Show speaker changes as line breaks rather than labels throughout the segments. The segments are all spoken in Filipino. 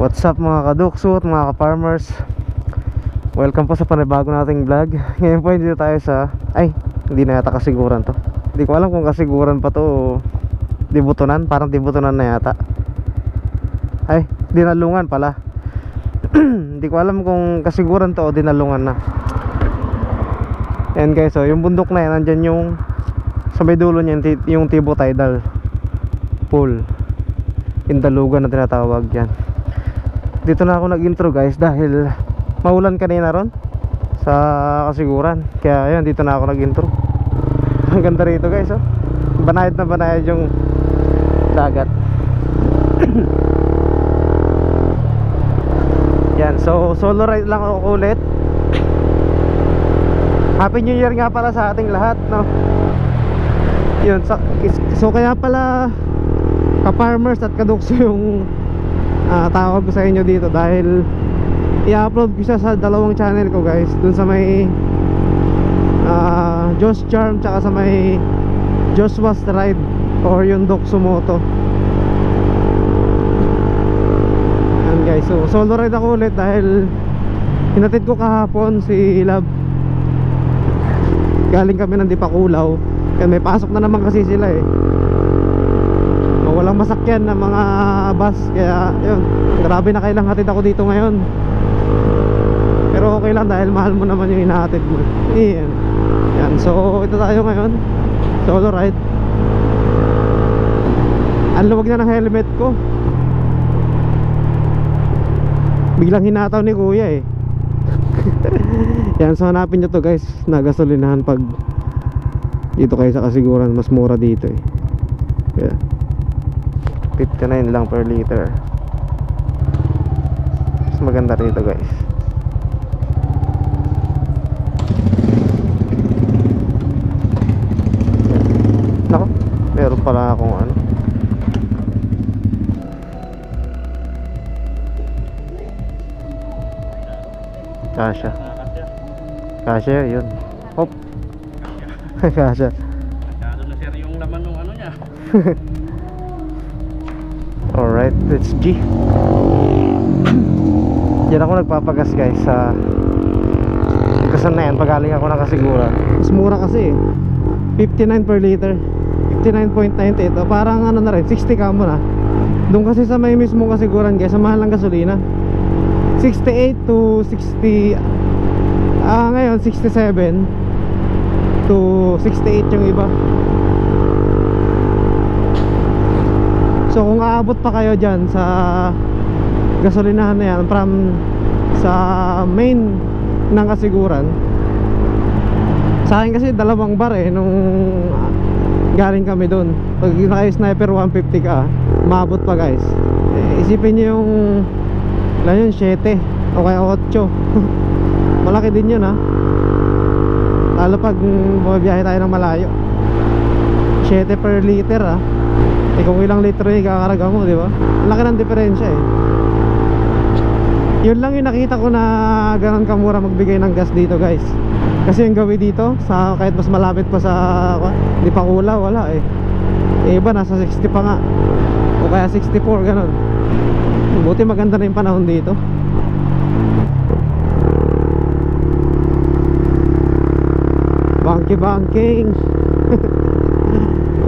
What's up mga kadukso at mga ka-farmers? Welcome po sa panibago nating vlog. Ngayon po dito tayo sa Ay, hindi na yata kasiguran to. Hindi ko alam kung kasiguran pa to Dibutunan, parang dibutunan na yata. Ay, dinalungan pala. Hindi ko alam kung kasiguran to o dinalungan na. Yan guys, so yung bundok na yan Nandyan yung Sa may dulo niya yung Tibo Tidal Pool Indalugan na tinatawag yan dito na ako nag-intro guys dahil maulan kanina ron sa kasiguran. Kaya ayun dito na ako nag-intro. Ang ganda rito guys oh. Banayad na banayad yung dagat. Yan so solo ride lang ako ulit. Happy New Year nga pala sa ating lahat no? Yun so, so kaya pala ka-farmers at kadukso yung ah, tawag ko sa inyo dito dahil i-upload ko siya sa dalawang channel ko guys. Dun sa may ah, Josh Charm tsaka sa may Joshua's Ride or yung Doksumoto yan guys. So solo ride ako ulit dahil hinatid ko kahapon si Love. Galing kami ng Dipakulaw. Kaya may pasok na naman kasi sila eh masakyan na mga bus. Kaya yun grabe na kailang hatid ako dito ngayon. Pero okay lang dahil mahal mo naman yung hinahatid mo. Yan yan. So ito tayo ngayon. Solo ride. Ang luwag na ng helmet ko. Biglang hinataw ni kuya eh. Yan so hanapin nyo to guys na gasolinahan pag dito kayo sa kasiguran. Mas mura dito eh. Kaya 59 lang per liter. Mas maganda rito guys. Nako, meron pala akong ano. Kasha. Kasha yun. Hop. Kasha.
Masyado na sir yung laman ng ano niya.
Alright, let's G. Yan ako nagpapagas guys sa Kasan na yan, pagaling ako ng kasiguran Mas mura kasi eh. 59 per liter. 59.90 ito Parang ano na rin, 60 ka mo na. Doon kasi sa may mismong kasiguran guys Sa mahal ng gasolina. 68 to 60 Ah ngayon 67 To 68 yung iba So kung aabot pa kayo dyan sa gasolinahan na yan from sa main ng kasiguran sa akin kasi dalawang bar eh nung galing kami doon pag naka sniper 150 ka maabot pa guys. Eh, isipin nyo yung ilan yun 7 o kaya 8 malaki din yun ha lalo pag bumabiyahe tayo ng malayo. 7 per liter ha eh kung ilang litro yung kakaraga mo, di ba? Ang laki ng diferensya eh. Yun lang yung nakita ko na ganun kamura magbigay ng gas dito guys. Kasi yung gawin dito, sa kahit mas malapit pa sa di pa kula, wala eh. Eh iba nasa 60 pa nga. O kaya 64 ganun. Buti maganda na yung panahon dito. Banky banking.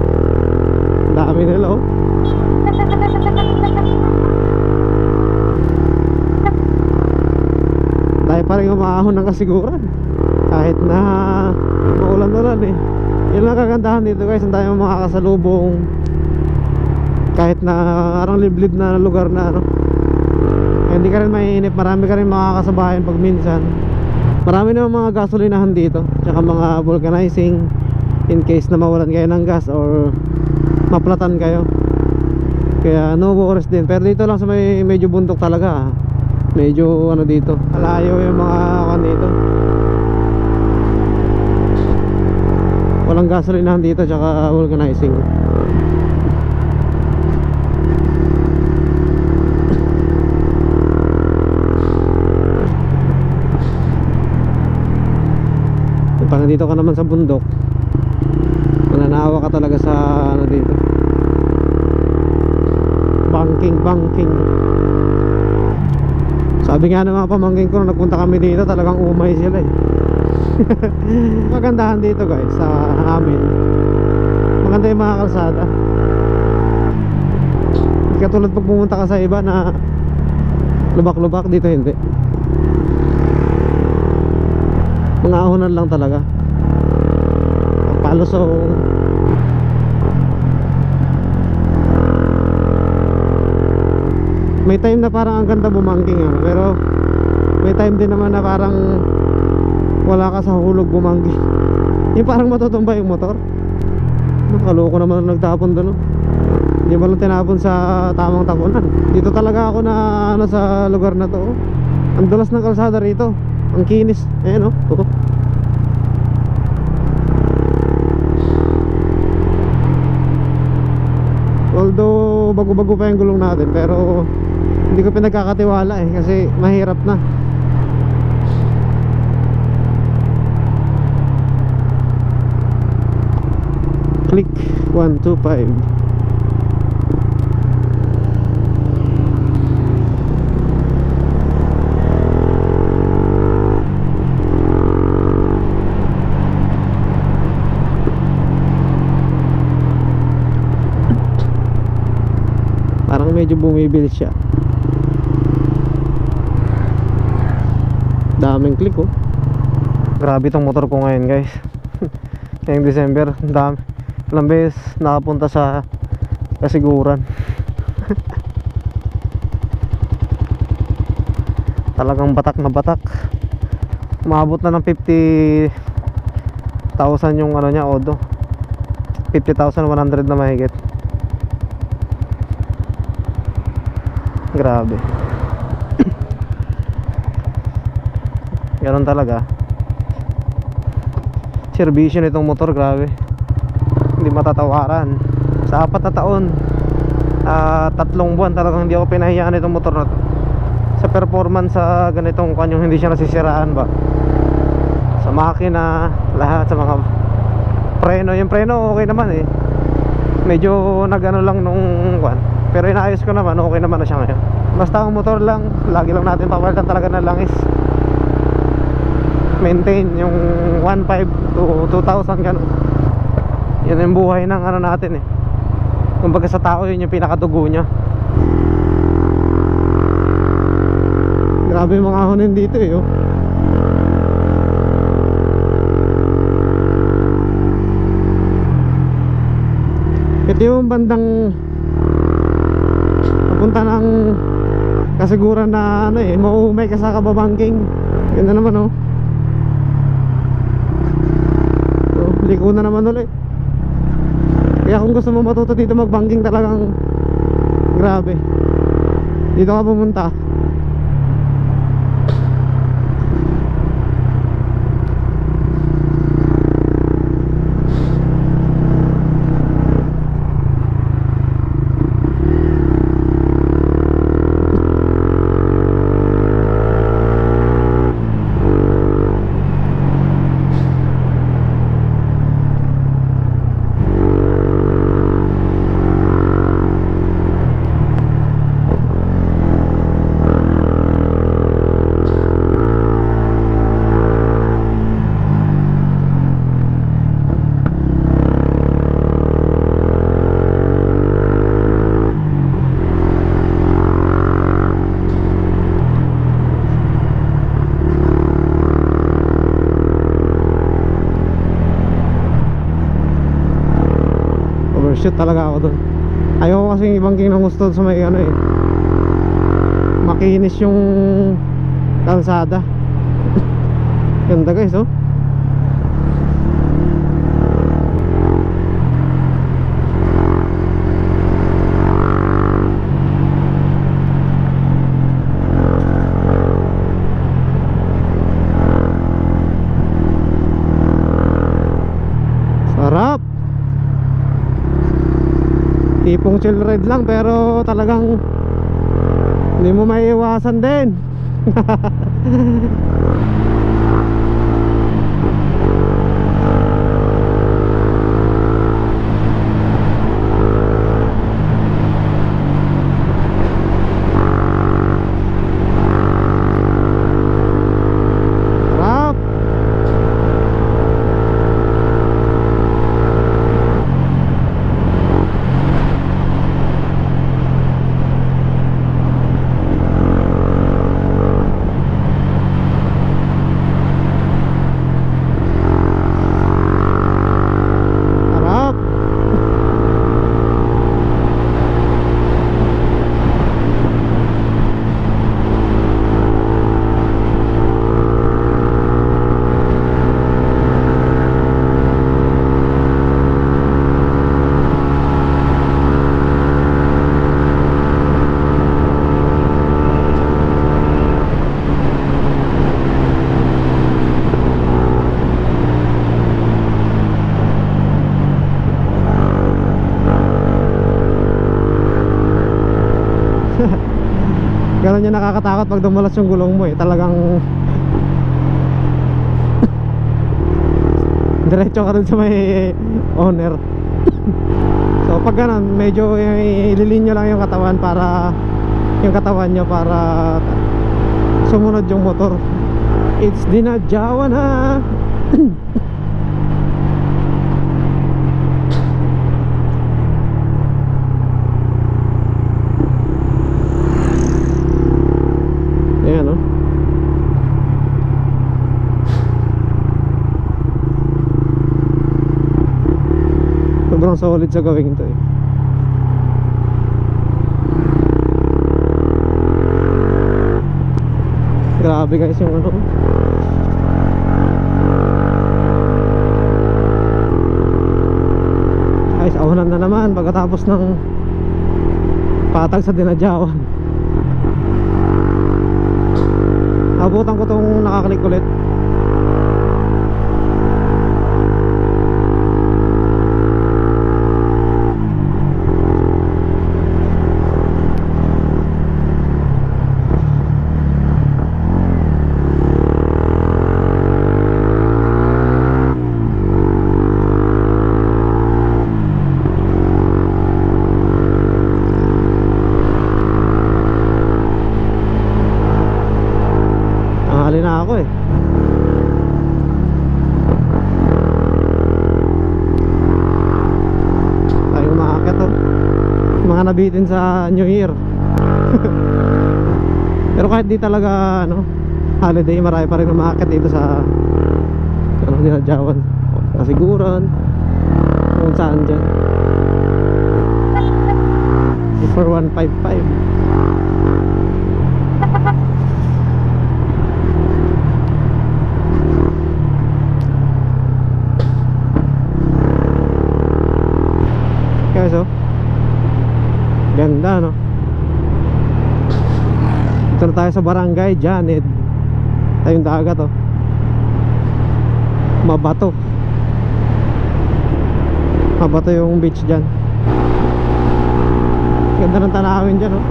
Dami nila oh. Dahil pa rin umahon ng kasiguran Kahit na maulan na lang eh. Yun lang kagandahan dito guys. Ang dami mga kasalubong Kahit na arang liblib na lugar na ano. Hindi ka rin mainip Marami ka rin makakasabayan pag minsan. Marami naman mga gasolinahan dito. Tsaka mga vulcanizing In case na mawalan kayo ng gas Or maplatan kayo. Kaya no worries din. Pero dito lang sa may medyo bundok talaga ah. medyo ano dito malayo yung mga kan dito. Walang gasolinahan dito tsaka vulcanizing pag nandito ka naman sa bundok mananawa ka talaga sa ano dito banking banking Sabi nga ng mga pamangkin ko nagpunta kami dito talagang umay sila eh. Magandahan dito guys sa amin. Maganda yung mga kalsada. Katulad pag pumunta ka sa iba na Lubak-lubak dito hindi. Mga ahonan lang talaga. Palusong May time na parang ang ganda bumangking ah, pero may time din naman na parang wala ka sa hulog bumangking. Yung parang matutumba yung motor. Nakaloko naman nagtapon doon. Oh. Hindi mo lang tinapon sa tamang tapunan. Dito talaga ako na ano sa lugar na to. Ang dulas ng kalsada rito. Ang kinis. Ayan oh. oh. Although bago-bago pa yung gulong natin pero hindi ko pinagkakatiwala eh kasi mahirap na. Click 125. Parang medyo bumibil siya. Daming click oh. Grabe tong motor ko ngayon guys. Ngayong December, dami. Ilang beses nakapunta sa kasiguran. Talagang batak na batak. Umabot na ng 50,000 yung ano niya, odo. 50,100 na mahigit. Grabe. Ganon talaga. Servisyo nitong motor, grabe. Hindi matatawaran. Sa apat na taon, ah, tatlong buwan talagang hindi ako pinahiyaan itong motor na to. Sa performance sa ganitong kanyang hindi siya nasisiraan ba. Sa makina, lahat sa mga preno. Yung preno okay naman eh. Medyo nagano lang nung kwan. Pero inaayos ko naman, okay naman na siya ngayon. Basta ang motor lang, lagi lang natin papalitan talaga ng langis maintain yung 1.5 to 2,000 ganun. Yun yung buhay ng ano natin eh. Kumbaga sa tao yun yung pinakadugo nya grabe mga ahonin dito eh oh. ito yung bandang papunta ng kasiguran na ano eh mauumay ka sa kababangking. Ganda naman oh So, liko na naman ulit. Kaya kung gusto mo matuto dito magbangking talagang Grabe. Dito ka pumunta Overshoot talaga ako dun. Ayoko kasing ibangking ng gusto sa may ano eh. Makinis yung kalsada. Ganda guys oh Tipong chill ride lang pero talagang Hindi mo maiiwasan din Ganun yung nakakatakot pag dumulas yung gulong mo eh. Talagang Diretso ka rin sa may owner. So pag ganun Medyo ililinya lang yung katawan para Yung katawan nyo para Sumunod yung motor. It's dinadyawan ha Ayan o Sobrang solid sa gawin to eh. Grabe guys yung ano. Guys, awalan na naman pagkatapos ng patag sa dinadyawan. Abutan ko tong nakaklik ulit mga nabitin sa New Year. Pero kahit di talaga ano holiday marami pa rin umakit dito sa ano nila Jawan. Kasiguran. Kung saan dyan. 4155 sa barangay Janet Ayun dagat oh. Mabato. Mabato yung beach dyan. Ganda ng tanawin dyan oh.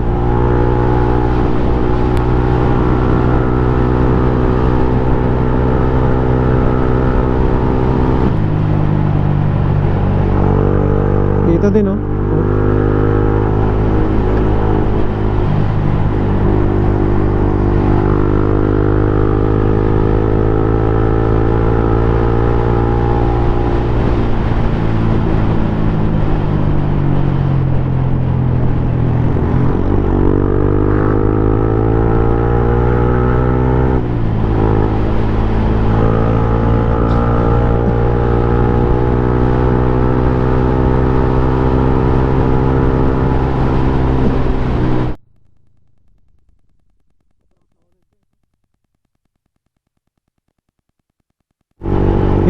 Dito din oh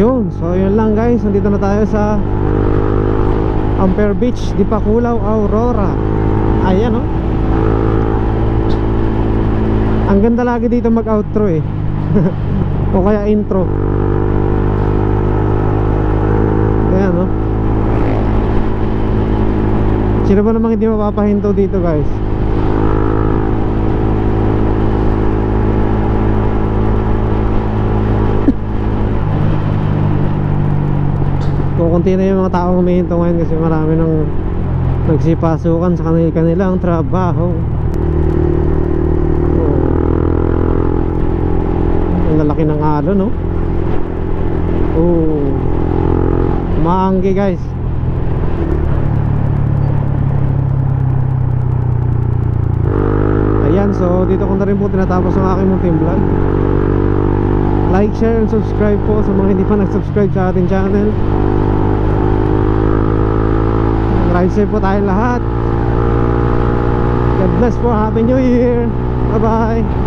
Yun, so yun lang guys Nandito na tayo sa Ampere Beach, Dipakulaw, Aurora. Ayan oh. Ang ganda lagi dito mag outro eh. O kaya intro. Ayan oh. Sino ba namang hindi mapapahinto dito guys kukunti na yung mga taong humihinto ngayon kasi marami nang nagsipasukan sa kanil kanilang trabaho. Oh. ang lalaki ng alon no? Oh. Maanggi guys. Ayan so dito ko na rin po tinatapos ang aking munting vlog. Like, share, and subscribe po sa mga hindi pa nag-subscribe sa ating channel Safe po tayong lahat. God bless po, Happy New Year. Bye bye